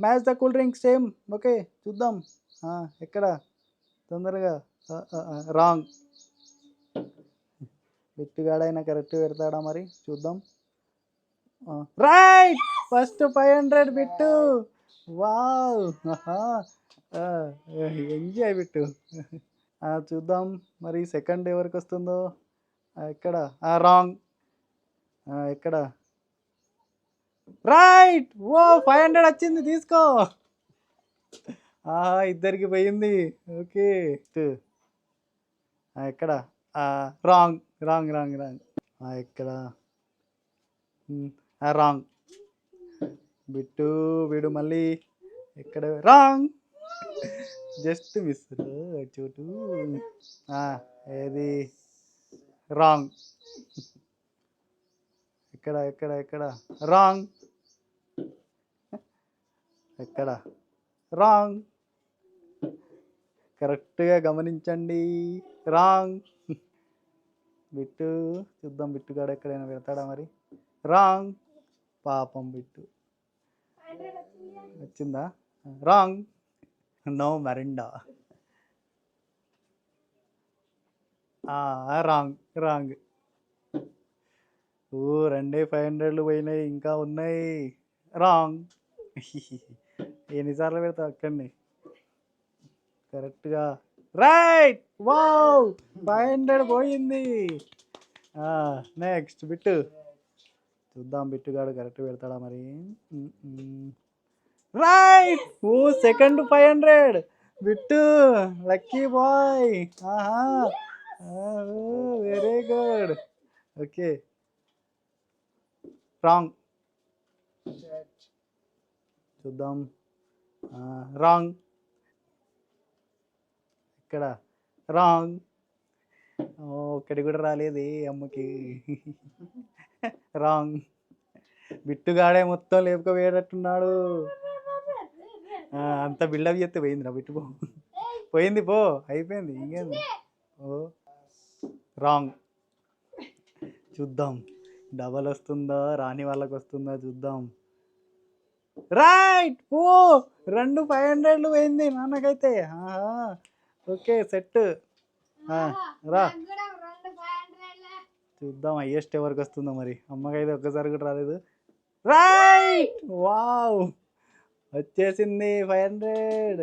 Match the cool drink same okay చూద్దాం. ఎక్కడ? తొందరగా. రాంగ్ బిట్టుగాడైనా కరెక్ట్ పెడతాడా మరి? చూద్దాం. Right first five hundred Bittu. Wow enjoy Bittu. చూద్దాం. మరి సెకండ్ ఎవరికి వస్తుందో? ఆ, ఎక్కడ? రాంగ్ ఎక్కడ? రైట్. ఓ ఫైవ్ హండ్రెడ్ వచ్చింది తీసుకో. ఆహా ఇద్దరికి పోయింది. ఓకే. ఎక్కడ? రాంగ్ రాంగ్ రాంగ్ రాంగ్ ఎక్కడ? రాంగ్ బిట్టు వీడు మళ్ళీ ఎక్కడ? రాంగ్ జస్ట్ మిస్ చోటు ఏది? రాంగ్ ఎక్కడ ఎక్కడ ఎక్కడ? రాంగ్ ఎక్కడ? రాంగ్. కరెక్ట్గా గమనించండి. రాంగ్. బిట్టు. చూద్దాం బిట్టుగాడు ఎక్కడైనా పెడతాడా మరి? రాంగ్. పాపం బిట్టు. వచ్చిందా రాంగ్. నో మరిండా. రాంగ్. రాంగ్. ఓ రెండే ఫైవ్ హండ్రెడ్లు పోయినాయి. ఇంకా ఉన్నాయి. రాంగ్. ఎన్నిసార్లు పెడతావు అక్కడిని? కరెక్ట్గా. రైట్! వావ్! ఫైవ్ హండ్రెడ్ పోయింది. నెక్స్ట్ బిట్టు. చూద్దాం బిట్టుగాడు కరెక్ట్ పెడతాడా మరి. రైట్! ఓ second five hundred. Bittu lucky boy. ఆహా. Very good. ఓకే. రాంగ్. చూద్దాం. రాంగ్. ఇక్కడ రాంగ్. ఒక్కడి కూడా రాలేదు అమ్మకి. రాంగ్. బిట్టుగాడే మొత్తం లేపుకోవేటట్టున్నాడు అంత బిల్డప్ చేస్తే పోయిందిరా బిట్టు పో. పోయింది పో అయిపోయింది ఇంకేంది? ఓ. రాంగ్. చూద్దాం. డబల్ వస్తుందా రాని వాళ్ళకి వస్తుందా చూద్దాం. రైట్ ఓ రెండు ఫైవ్ హండ్రెడ్లు పోయింది నాన్నకైతే. ఆహా. ఓకే సెట్ రా. చూద్దాం హయ్యెస్ట్ ఎవరికి వస్తుందో మరి. అమ్మకైతే ఒక్కసారి కూడా రాలేదు. Right wow. వచ్చేసింది ఫైవ్ హండ్రెడ్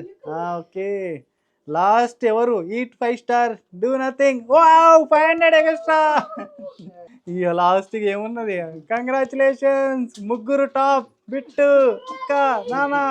ఓకే. లాస్ట్ ఎవరు? Eat five star do nothing wow five hundred extra ఇక లాస్ట్కి ఏమున్నది? కంగ్రాచులేషన్స్ ముగ్గురు టాప్ బిట్టు అక్క నానా